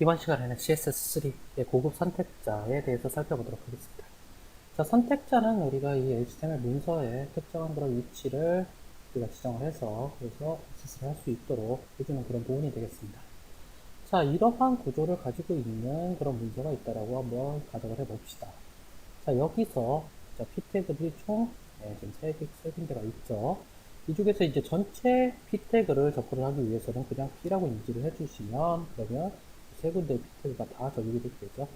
이번 시간에는 CSS3의 고급 선택자에 대해서 살펴보도록 하겠습니다. 자, 선택자는 우리가 이 HTML 문서에 특정한 그런 위치를 우리가 지정을 해서 그래서 액세스를 할 수 있도록 해주는 그런 부분이 되겠습니다. 자, 이러한 구조를 가지고 있는 그런 문서가 있다라고 한번 가정을 해봅시다. 자, 여기서 자, p 태그들이 총 네, 지금 세, 개- 세 군데가 있죠. 이 중에서 이제 전체 p 태그를 접근을 하기 위해서는 그냥 p라고 인지를 해주시면 그러면 세 p 태그가 다 적용이 되게 되죠.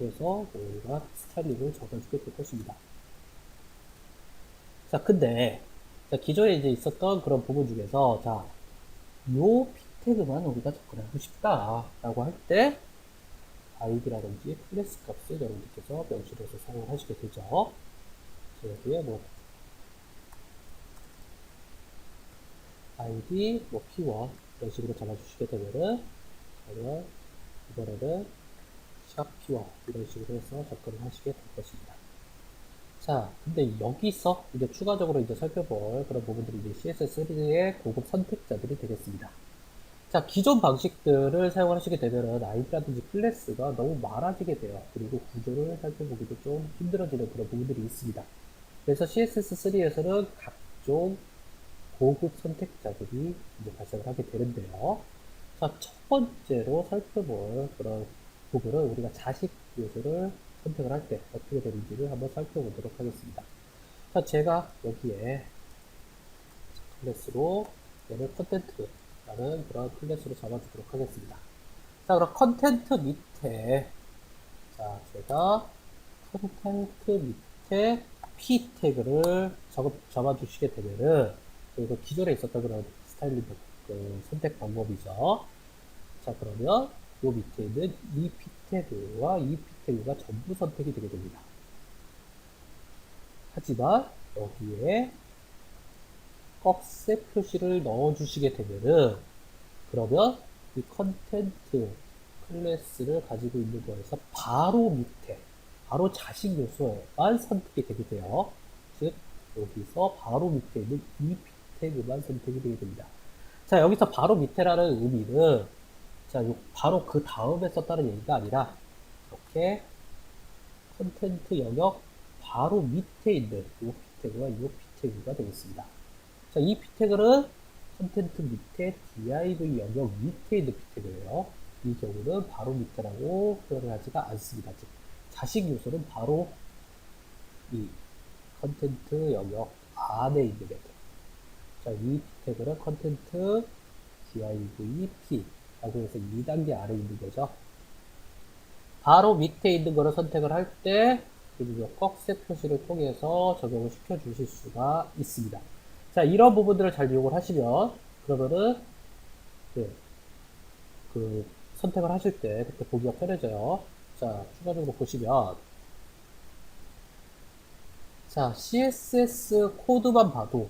해서 우리가 스타일링을 적어주게 될 것입니다. 자, 근데 자, 기존에 이제 있었던 그런 부분 중에서 자, 요 p 태그만 우리가 접근하고 싶다라고 할때 id라든지 클래스 값을 여러분들께서 명시해서 사용을 하시게 되죠. 자, 여기에 뭐 id 뭐 p1 이런 식으로 잡아주시게 되면은 그러면 이번에는 샵 p1 이런 식으로 해서 접근을 하시게 될 것입니다. 자, 근데 여기서 이제 추가적으로 이제 살펴볼 그런 부분들이 이제 CSS3의 고급 선택자들이 되겠습니다. 자, 기존 방식들을 사용하시게 되면은 아이디라든지 클래스가 너무 많아지게 돼요. 그리고 구조를 살펴보기도 좀 힘들어지는 그런 부분들이 있습니다. 그래서 CSS3에서는 각종 고급 선택자들이 이제 발생을 하게 되는데요. 자, 첫 번째로 살펴볼 그런 부분은 우리가 자식 요소를 선택을 할 때 어떻게 되는지를 한번 살펴보도록 하겠습니다. 자, 제가 여기에 클래스로 얘를 컨텐트라는 그런 클래스로 잡아주도록 하겠습니다. 자, 그럼 컨텐트 밑에 자, 제가 컨텐트 밑에 p 태그를 잡아주시게 되면은 그리고 기존에 있었던 그런 스타일링 그 선택 방법이죠. 자, 그러면 요 밑에 있는 이 p 태그와 이 p 태그가 전부 선택이 되게 됩니다. 하지만 여기에 꺽쇠 표시를 넣어주시게 되면은 그러면 이 컨텐트 클래스를 가지고 있는 거에서 바로 밑에 바로 자식 요소만 선택이 되게 돼요. 즉 여기서 바로 밑에 있는 이 p 태그만 선택이 되게 됩니다. 자 여기서 바로 밑에라는 의미는 자 요, 바로 그 다음에 썼다는 얘기가 아니라 이렇게 컨텐트 영역 바로 밑에 있는 이 p 태그가 이 p 태그가 되겠습니다. 자, 이 p 태그는 컨텐트 밑에 div 영역 밑에 있는 p 태그예요. 이 경우는 바로 밑에라고 표현을 하지가 않습니다. 즉, 자식 요소는 바로 이 컨텐트 영역 안에 있는 애들. 자, 이 p 태그는 컨텐트 div p 라고 해서 2단계 아래 있는 거죠. 바로 밑에 있는 거를 선택을 할 때, 그리고 꺽쇠 표시를 통해서 적용을 시켜 주실 수가 있습니다. 자, 이런 부분들을 잘 이용을 하시면, 그러면은, 네, 그, 선택을 하실 때, 그때 보기가 편해져요. 자, 추가적으로 보시면, 자, CSS 코드만 봐도,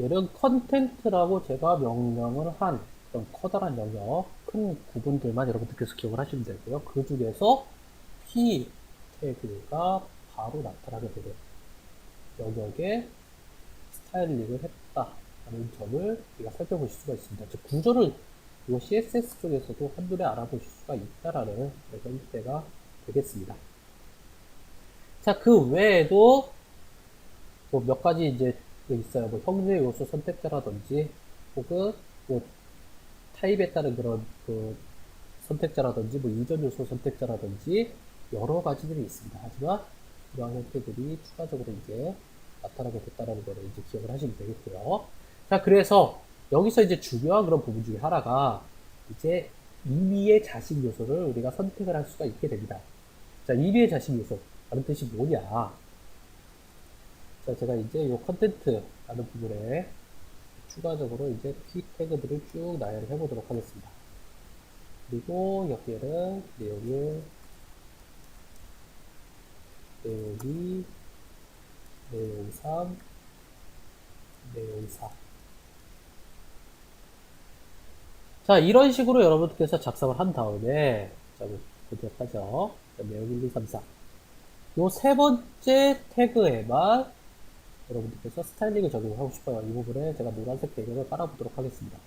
얘는 컨텐트라고 제가 명령을 한 그런 커다란 영역, 큰 구분들만 여러분들께서 기억을 하시면 되고요. 그 중에서 P 태그가 바로 나타나게 되는 영역에 스타일링을 했다라는 점을 우리가 살펴보실 수가 있습니다. 즉, 구조를 이 CSS 쪽에서도 한눈에 알아보실 수가 있다라는 그런 때가 되겠습니다. 자, 그 외에도 뭐 몇 가지 이제 그 있어요. 뭐 형제 요소 선택자라든지 혹은 뭐 타입에 따른 그런 그 선택자라든지 뭐 유전 요소 선택자라든지 여러 가지들이 있습니다. 하지만 이러한 형태들이 추가적으로 이제 나타나게 됐다라는 거를 이제 기억을 하시면 되겠고요. 자, 그래서 여기서 이제 중요한 그런 부분 중에 하나가 이제 임의의 자식 요소를 우리가 선택을 할 수가 있게 됩니다. 자, 임의의 자식 요소. 다른 뜻이 뭐냐? 자, 제가 이제 이 컨텐트라는 부분에 추가적으로 이제 p 태그들을 쭉 나열을 해보도록 하겠습니다. 그리고 여기에는 내용을 내용이 내용 3 내용 4 자, 이런 식으로 여러분들께서 작성을 한 다음에, 자, 뭐 보도록 하죠. 자, 내용 1, 2, 3, 4. 요 세 번째 태그에만 여러분들께서 스타일링을 적용하고 싶어요. 이 부분에 제가 노란색 배경을 깔아보도록 하겠습니다.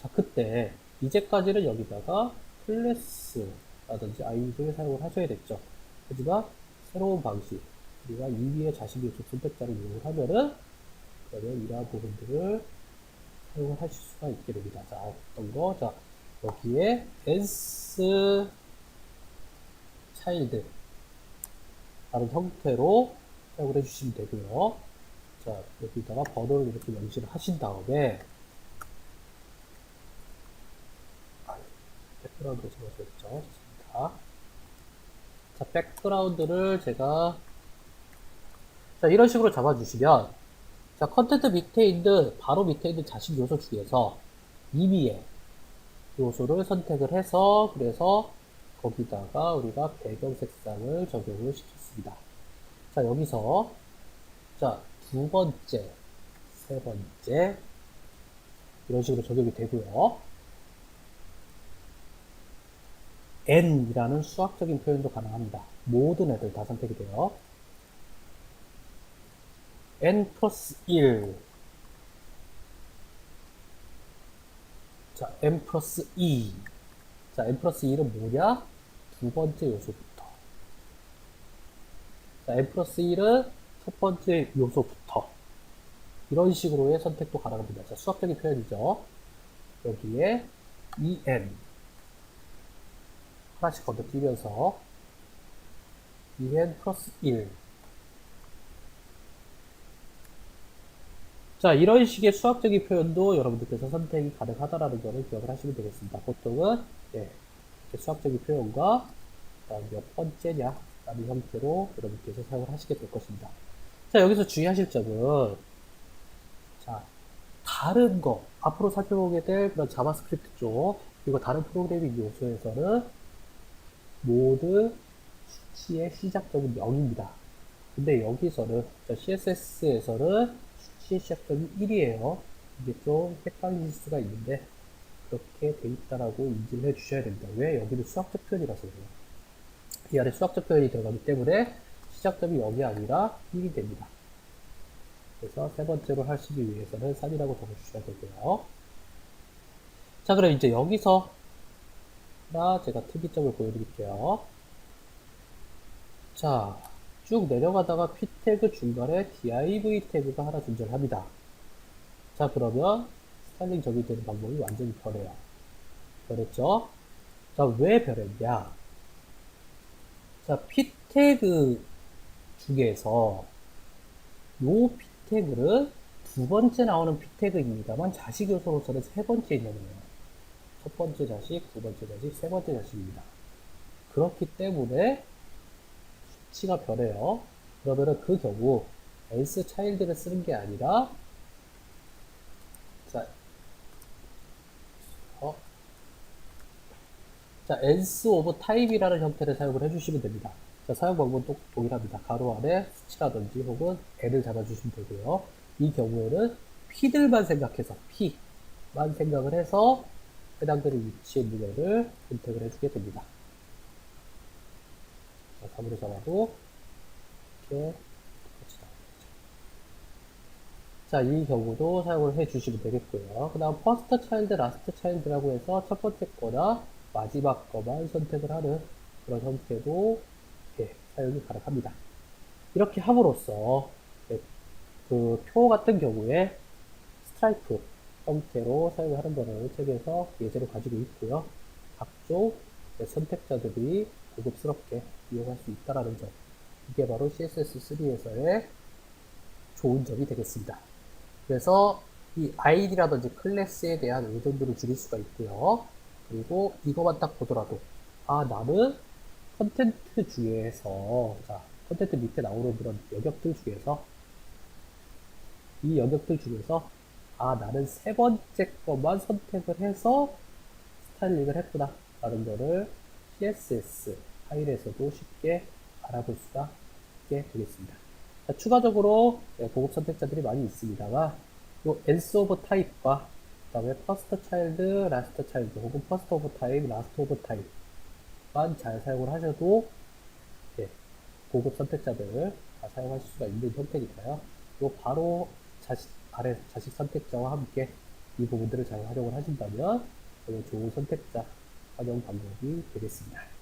자, 그때, 이제까지는 여기다가 클래스라든지 아이디를 사용을 하셔야겠죠. 하지만 새로운 방식, 우리가 이 위에 자식 요소 선택자를 이용을 하면은 그러면 이러한 부분들을 사용을 하실 수가 있게 됩니다. 자, 어떤 거? 자, 여기에 s 차일드 다른 형태로 사용을 해주시면 되고요. 자, 여기다가 번호를 이렇게 명시를 하신 다음에 아, 백그라운드 잡아줘야겠죠. 좋습니다. 자, 백그라운드를 제가 자, 이런 식으로 잡아주시면 자, 컨텐트 밑에 있는 바로 밑에 있는 자식 요소 중에서 임의의 요소를 선택을 해서 그래서 거기다가 우리가 배경 색상을 적용을 시켰습니다. 자, 여기서 자, 두 번째, 세 번째 이런 식으로 적용이 되고요. n이라는 수학적인 표현도 가능합니다. 모든 애들 다 선택이 돼요. n 플러스 1 자, n 플러스 2 자, n 플러스 1은 뭐냐? 두 번째 요소부터 자, n 플러스 1은 첫 번째 요소부터 이런 식으로의 선택도 가능합니다. 자, 수학적인 표현이죠. 여기에 en 하나씩 건너뛰면서 en 플러스 1 자, 이런 식의 수학적인 표현도 여러분들께서 선택이 가능하다라는 점을 기억을 하시면 되겠습니다. 보통은, 예, 수학적인 표현과, 몇 번째냐, 라는 형태로 여러분께서 사용을 하시게 될 것입니다. 자, 여기서 주의하실 점은, 자, 다른 거, 앞으로 살펴보게 될 그런 자바스크립트 쪽, 그리고 다른 프로그래밍 요소에서는 모두 수치의 시작점은 0입니다. 근데 여기서는, CSS에서는 수치의 시작점이 1이에요. 이게 좀 헷갈릴 수가 있는데 그렇게 돼 있다라고 인지를 해 주셔야 됩니다. 왜? 여기는 수학적 표현이라서 그래요. 이 안에 수학적 표현이 들어가기 때문에 시작점이 0이 아니라 1이 됩니다. 그래서 세 번째로 하시기 위해서는 3이라고 적어주셔야 되고요. 자, 그럼 이제 여기서 나 제가 특이점을 보여드릴게요. 자, 쭉 내려가다가 p 태그 중간에 div 태그가 하나 존재합니다. 자 그러면 스타일링 적용되는 방법이 완전히 변해요. 변했죠? 자 왜 변했냐? 자 p 태그 중에서 요 p 태그는 두 번째 나오는 p 태그입니다만 자식 요소로서는 세 번째 거예요. 첫 번째 자식, 두 번째 자식, 세 번째 자식입니다. 그렇기 때문에 수치가 변해요. 그러면은 그 경우 else child를 쓰는 게 아니라 자, 어? 자, else of type이라는 형태를 사용을 해주시면 됩니다. 자, 사용 방법은 또 동일합니다. 가로 안에 수치라든지 혹은 n을 잡아주시면 되고요. 이 경우에는 p들만 생각해서 p만 생각을 해서 해당되는 있는 애를 선택을 해주게 됩니다. 자, 3으로 잡아도 이렇게 나오겠죠. 자, 이 경우도 사용을 해 주시면 되겠고요. 그 다음 퍼스트 차일드, 라스트 차일드라고 해서 첫 번째 거나 마지막 거만 선택을 하는 그런 형태도 예, 사용이 가능합니다. 이렇게 함으로써 예, 그표 같은 경우에 스트라이프 형태로 사용하는 것을 책에서 예제로 가지고 있고요. 각종 예, 선택자들이 고급스럽게 이용할 수 있다는 점. 이게 바로 CSS3에서의 좋은 점이 되겠습니다. 그래서 이 아이디라든지 클래스에 대한 의존도를 줄일 수가 있고요. 그리고 이거만 딱 보더라도 아 나는 컨텐트 중에서 자 컨텐트 밑에 나오는 그런 영역들 중에서 이 영역들 중에서 아 나는 세 번째 것만 선택을 해서 스타일링을 했구나 라는 거를 CSS 파일에서도 쉽게 알아볼 수가 있게 되겠습니다. 자, 추가적으로 네, 고급 선택자들이 많이 있습니다만 요 else of type과 그 다음에 first child, last child 혹은 first of type, last of type만 잘 사용을 하셔도 예, 고급 선택자들 다 사용하실 수가 있는 형태니까요. 요 바로 자식 아래 자식 선택자와 함께 이 부분들을 잘 활용을 하신다면 좋은 선택자가 활용 방법이 되겠습니다.